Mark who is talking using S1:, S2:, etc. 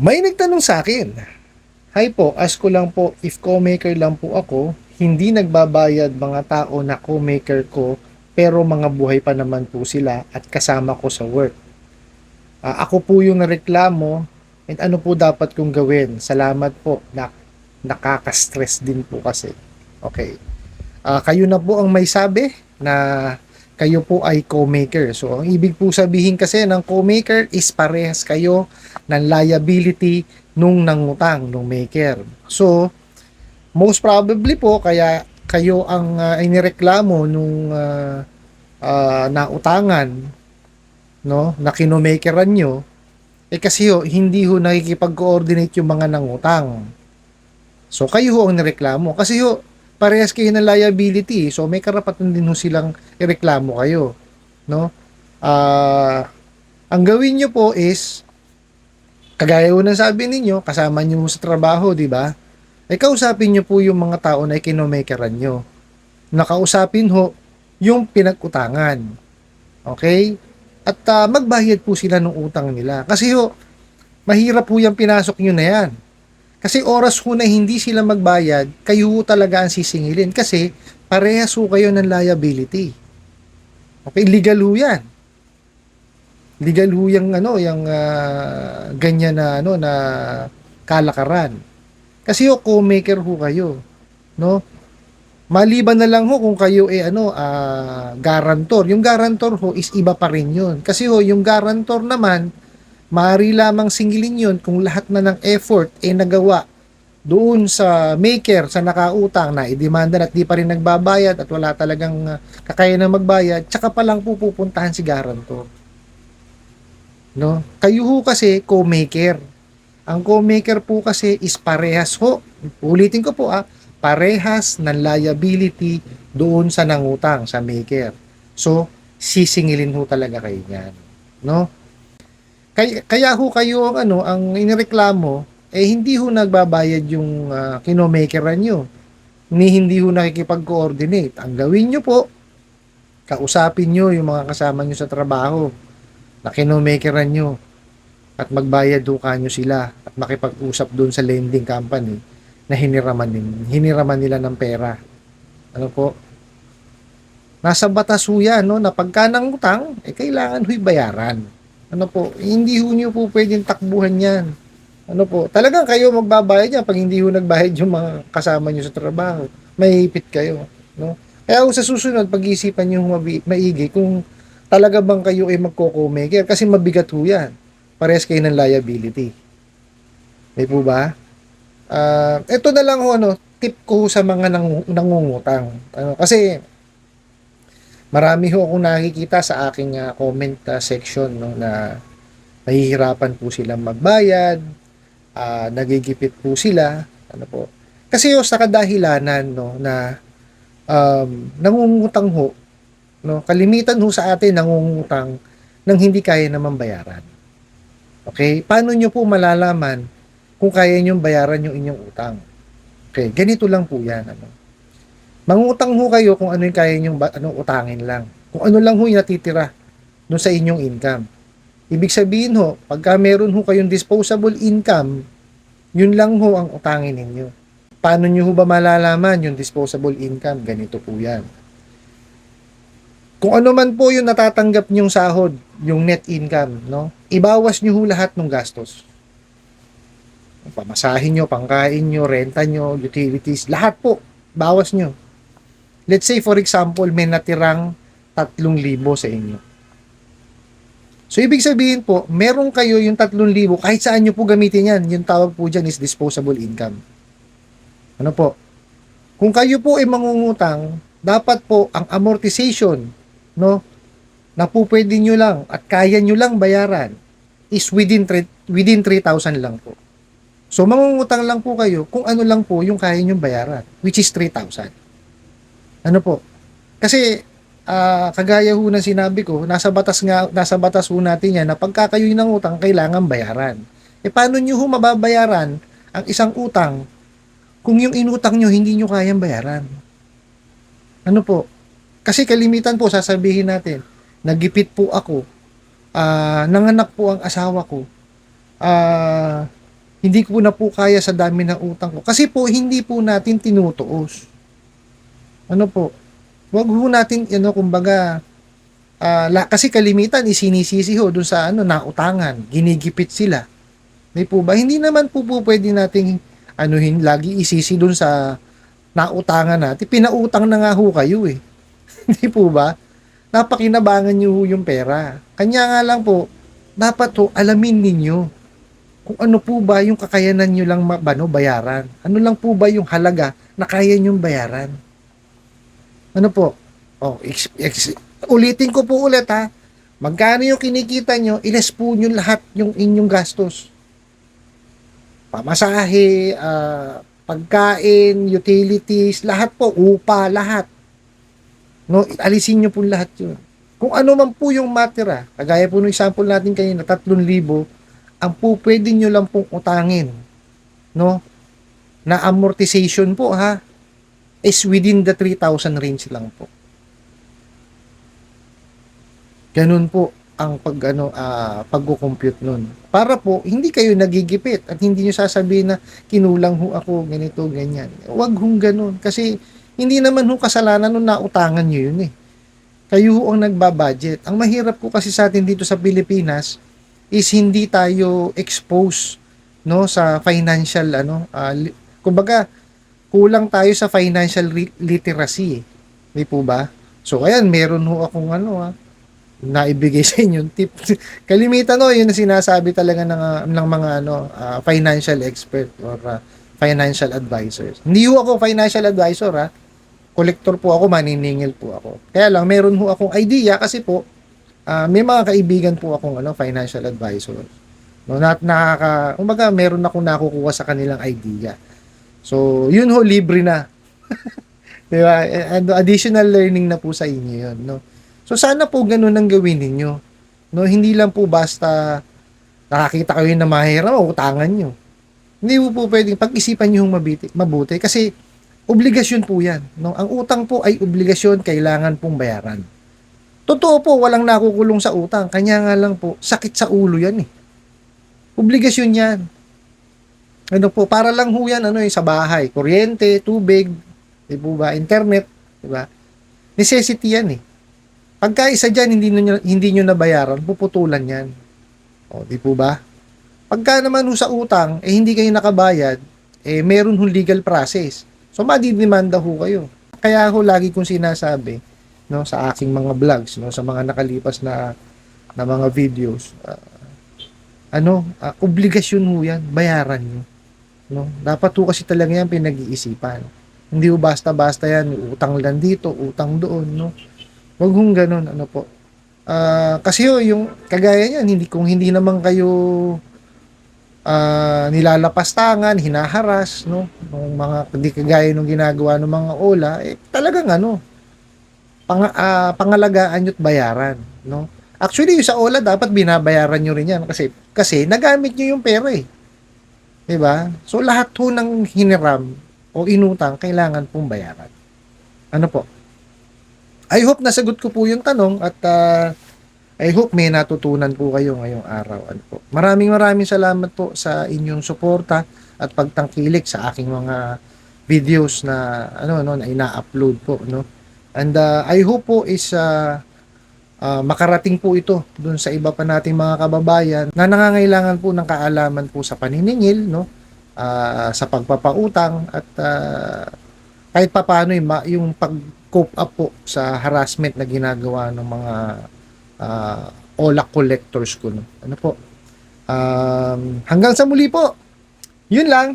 S1: May nagtanong sa akin, Hi po, ask ko lang po, if co-maker lang po ako, hindi nagbabayad mga tao na co-maker ko, pero mga buhay pa naman po sila at kasama ko sa work. Ah, ako po yung nareklamo, and ano po dapat kong gawin? Salamat po, nak nakaka-stress din po kasi. Okay. Ah, kayo na po ang may sabi na kayo po ay co-maker. So, ang ibig po sabihin kasi ng co-maker is parehas kayo ng liability nung nangutang, nung maker. So, most probably po, kaya kayo ang uh, inireklamo nung uh, uh, nautangan, no, na kinomakeran nyo, eh kasi ho, hindi ho nakikipag-coordinate yung mga nangutang. So, kayo ho ang nireklamo. Kasi ho, parehas kayo ng liability. So, may karapatan din ho silang ireklamo kayo. No? Ah, ang gawin nyo po is, kagaya ho ng sabi ninyo, kasama nyo sa trabaho, di ba? Ay kausapin nyo po yung mga tao na ikinomakeran nyo. Nakausapin ho yung pinag-utangan. Okay? At ah, magbayad po sila ng utang nila. Kasi ho, mahirap po yung pinasok nyo na yan. Kasi oras ho na hindi sila magbayad, kayo ho talaga ang sisingilin. Kasi parehas ho kayo ng liability. Okay, legal ho yan. Legal ho yung ano, yung ah, ganyan na ano na kalakaran. Kasi ho co-maker ho kayo, no? Maliban na lang ho kung kayo eh ano ah, garantor. Yung garantor ho is iba pa rin 'yun. Kasi ho yung garantor naman maaari lamang singilin 'yun kung lahat na ng effort eh nagawa doon sa maker sa nakautang na idemanda at di pa rin nagbabayad at wala talagang ah, kakaya na magbayad, tsaka pa lang pupuntahan si garantor. No? Kayo ho kasi co-maker. Ang co-maker po kasi is parehas ho. Ulitin ko po ah, parehas ng liability doon sa nangutang sa maker. So, sisingilin ho talaga kayo niyan. No? Kaya, kaya ho kayo ang ano, ang inireklamo eh hindi ho nagbabayad yung uh, kinomakeran nyo. Ni hindi ho nakikipag-coordinate. Ang gawin nyo po, kausapin nyo yung mga kasama nyo sa trabaho na kinomakeran nyo at magbayad duka nyo sila at makipag-usap doon sa lending company na hiniraman, din, hiniraman nila ng pera. Ano po? Nasa batas ho yan, no? na pagka ng utang, eh, kailangan ho'y bayaran. Ano po? Hindi ho nyo po pwedeng takbuhan yan. Ano po? Talagang kayo magbabayad yan pag hindi ho nagbayad yung mga kasama nyo sa trabaho. May ipit kayo. No? Kaya sa susunod, pag-iisipan nyo maigi kung talaga bang kayo ay magko-co-maker kasi mabigat ho yan. Parehas kayo ng liability. May po ba? Uh, ito na lang ho, ano, tip ko sa mga nang, nangungutang. Ano, kasi marami ho akong nakikita sa aking uh, comment uh, section no, na nahihirapan po silang magbayad, uh, nagigipit po sila. Ano po. Kasi ho, sa kadahilanan no, na um, nangungutang ho, No? Kalimitan ho sa atin nangungutang nang hindi kaya naman bayaran. Okay? Paano nyo po malalaman kung kaya nyo bayaran yung inyong utang? Okay, ganito lang po yan. Ano? Mangutang ho kayo kung ano yung kaya nyo ano, utangin lang. Kung ano lang ho yung natitira dun sa inyong income. Ibig sabihin ho, pagka meron ho kayong disposable income, yun lang ho ang utangin ninyo. Paano nyo ho ba malalaman yung disposable income? Ganito po yan kung ano man po yung natatanggap nyong sahod, yung net income, no? Ibawas nyo ho lahat ng gastos. Pamasahin nyo, pangkain nyo, renta nyo, utilities, lahat po, bawas nyo. Let's say for example, may natirang 3,000 sa inyo. So, ibig sabihin po, meron kayo yung 3,000, kahit saan nyo po gamitin yan, yung tawag po dyan is disposable income. Ano po? Kung kayo po ay mangungutang, dapat po ang amortization no, na po pwede nyo lang at kaya nyo lang bayaran is within, within 3,000 lang po. So, mangungutang lang po kayo kung ano lang po yung kaya nyo bayaran, which is 3,000. Ano po? Kasi, uh, kagaya ho ng sinabi ko, nasa batas nga, nasa batas ho natin yan na pagka kayo ng utang, kailangan bayaran. E paano nyo ho mababayaran ang isang utang kung yung inutang nyo hindi nyo kayang bayaran? Ano po? Kasi kalimitan po sasabihin natin, nagipit po ako, uh, nanganak po ang asawa ko, uh, Hindi ko na po kaya sa dami ng utang ko. Kasi po, hindi po natin tinutuos. Ano po? Wag ho natin, ano, kumbaga, ah, la, kasi kalimitan, isinisisi ho dun sa, ano, nautangan. Ginigipit sila. Di po ba? Hindi naman po po pwede nating, anuhin, lagi isisi dun sa nautangan natin. Pinautang na nga ho kayo eh. Di po ba? Napakinabangan nyo ho yung pera. Kanya nga lang po, dapat ho, alamin ninyo kung ano po ba yung kakayanan nyo lang ano, bayaran. Ano lang po ba yung halaga na kaya nyong bayaran. Ano po? Oh, ex- ex- ulitin ko po ulit ha. Magkano yung kinikita nyo, iles po nyo lahat yung inyong gastos. Pamasahe, ah, pagkain, utilities, lahat po, upa, lahat. No, alisin nyo po lahat yun. Kung ano man po yung matira, kagaya po ng example natin kanina, 3,000, ang po pwede nyo lang pong utangin, no, na amortization po ha, is within the 3,000 range lang po. Ganun po ang pag ano ah, pagko-compute nun. Para po hindi kayo nagigipit at hindi niyo sasabihin na kinulang ho ako ganito ganyan. Huwag hong ganun kasi hindi naman ho kasalanan nung nautangan niyo yun eh. Kayo ho ang nagbabudget. Ang mahirap po kasi sa atin dito sa Pilipinas is hindi tayo exposed no sa financial ano li- kumbaga kulang tayo sa financial literacy eh. Di po ba? So ayan, meron ho akong ano ah, naibigay sa inyo tip. Kalimitan no, yun ang sinasabi talaga ng, ah, ng mga ano, ah, financial expert or ah, financial advisors. Hindi ho ako financial advisor ha. Collector po ako, maniningil po ako. Kaya lang meron ho akong idea kasi po ah, may mga kaibigan po akong ano, financial advisor. No, na, nakaka, kumbaga meron akong nakukuha sa kanilang idea. So, yun ho, libre na. Di ba? And additional learning na po sa inyo yun, no? So, sana po ganun ang gawin ninyo. No, hindi lang po basta nakakita kayo na mahirap, utangan nyo. Hindi po po pwedeng pag-isipan yung mabiti, mabuti kasi obligasyon po yan. No? Ang utang po ay obligasyon, kailangan pong bayaran. Totoo po, walang nakukulong sa utang. Kanya nga lang po, sakit sa ulo yan eh. Obligasyon yan. Ano po, para lang ho yan, ano eh, sa bahay. Kuryente, tubig, di po ba, internet, di ba? Necessity yan eh. Pagka isa dyan, hindi nyo, hindi nyo nabayaran, puputulan yan. O, di po ba? Pagka naman ho sa utang, eh hindi kayo nakabayad, eh meron ho legal process. So, madidemanda ho kayo. Kaya ho lagi kong sinasabi, no, sa aking mga vlogs, no, sa mga nakalipas na na mga videos, ah, ano, ah, obligasyon ho yan, bayaran nyo. No? Dapat ho kasi talaga yan pinag-iisipan. Hindi ho basta-basta yan, utang lang dito, utang doon, no? Huwag hong ganun, ano po. Ah, kasi ho, yung kagaya niyan, hindi, kung hindi naman kayo ah, nilalapastangan, hinaharas, no? Nung mga, hindi kagaya nung ginagawa ng mga ola, eh, talagang ano, pang, ah, pangalagaan nyo't bayaran, no? Actually, yung sa ola, dapat binabayaran nyo rin yan kasi, kasi nagamit nyo yung pera eh. 'Di ba? So lahat ho ng hiniram o inutang kailangan pong bayaran. Ano po? I hope nasagot ko po yung tanong at ah, I hope may natutunan po kayo ngayong araw. Ano po? Maraming maraming salamat po sa inyong suporta at pagtangkilik sa aking mga videos na ano no na ina-upload po no. And ah, I hope po is ah, ah, makarating po ito dun sa iba pa nating mga kababayan na nangangailangan po ng kaalaman po sa paniningil, no? Ah, sa pagpapautang at ah, kahit papaano yung, yung pag-cope up po sa harassment na ginagawa ng mga ah, OLAC collectors ko. No? Ano po? Um, hanggang sa muli po. Yun lang.